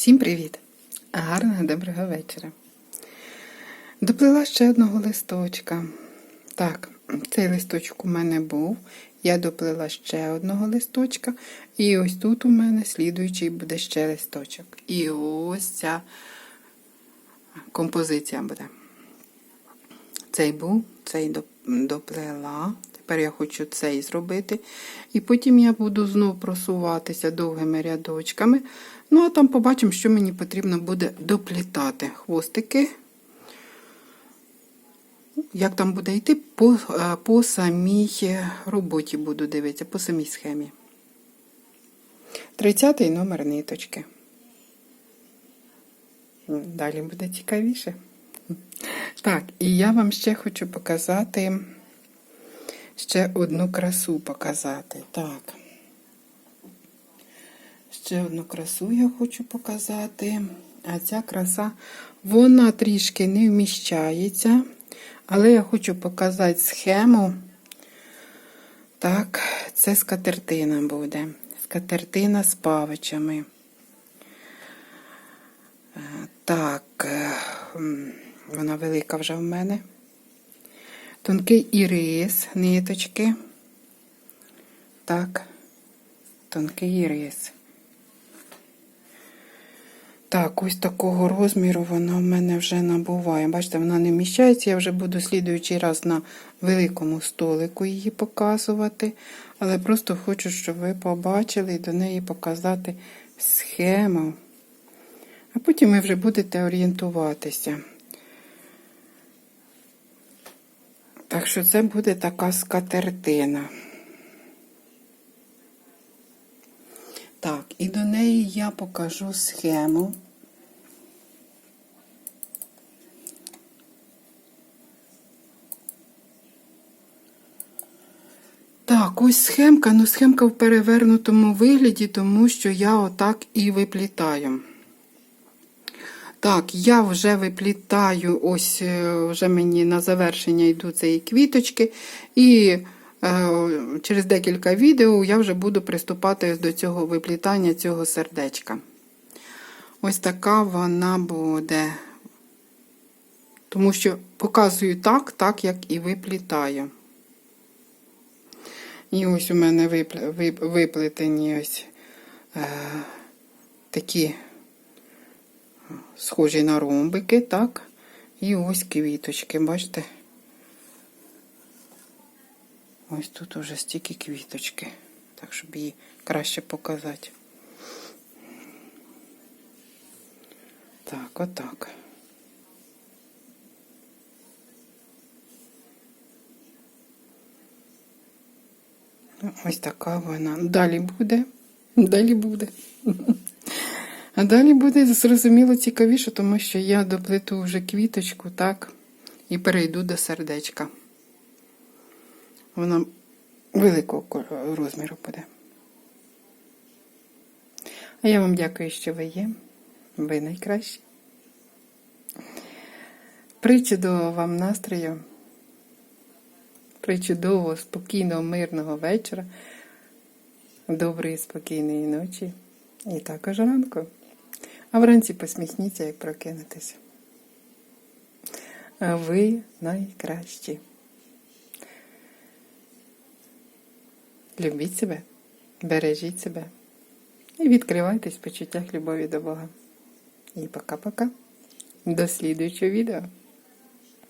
Всім привіт! Гарного доброго вечора. Доплила ще одного листочка. Так, цей листочок у мене був. Я доплила ще одного листочка. І ось тут у мене слідуючий буде ще листочок. І ось ця композиція буде. Цей був, цей доп- доплела. Тепер я хочу цей зробити. І потім я буду знов просуватися довгими рядочками. Ну, а там побачимо, що мені потрібно буде доплітати хвостики. Як там буде йти, по, е, по самій роботі буду дивитися, по самій схемі. 30 номер ниточки. Далі буде цікавіше. Так, і я вам ще хочу показати ще одну красу показати. Так. Ще одну красу я хочу показати. А ця краса, вона трішки не вміщається. Але я хочу показати схему. Так, це скатертина буде. Скатертина з павичами. Е, Так, е, вона велика вже в мене. Тонкий ірис, ниточки. Так, тонкий ірис. Так, ось такого розміру вона в мене вже набуває. Бачите, вона не вміщається. Я вже буду слідуючий раз на великому столику її показувати. Але просто хочу, щоб ви побачили і до неї показати схему. А потім ви вже будете орієнтуватися. Так що це буде така скатертина. Так, і до неї я покажу схему. Так, ось схемка, ну схемка в перевернутому вигляді, тому що я отак і виплітаю. Так, я вже виплітаю, ось е, вже мені на завершення йдуть цієї квіточки, і е, через декілька відео я вже буду приступати до цього виплітання цього сердечка. Ось така вона буде. Тому що показую так, так, як і виплітаю. І ось у мене випл- виплетені ось е, такі схожі на ромбики, так? І ось квіточки, бачите? Ось тут уже стільки квіточки, так, щоб її краще показати. Так, отак. Ну, Ось така вона. Далі буде. Далі буде. А далі буде зрозуміло цікавіше, тому що я доплету вже квіточку, так, і перейду до сердечка. Вона великого розміру буде. А я вам дякую, що ви є. Ви найкращі. Причудового вам настрою. Причудового, спокійного, мирного вечора. Доброї, спокійної ночі. І також ранку. А вранці посміхніться, як прокинетеся. Ви найкращі. Любіть себе, бережіть себе і відкривайтесь в почуттях любові до Бога. І пока-пока. До слідуючого відео.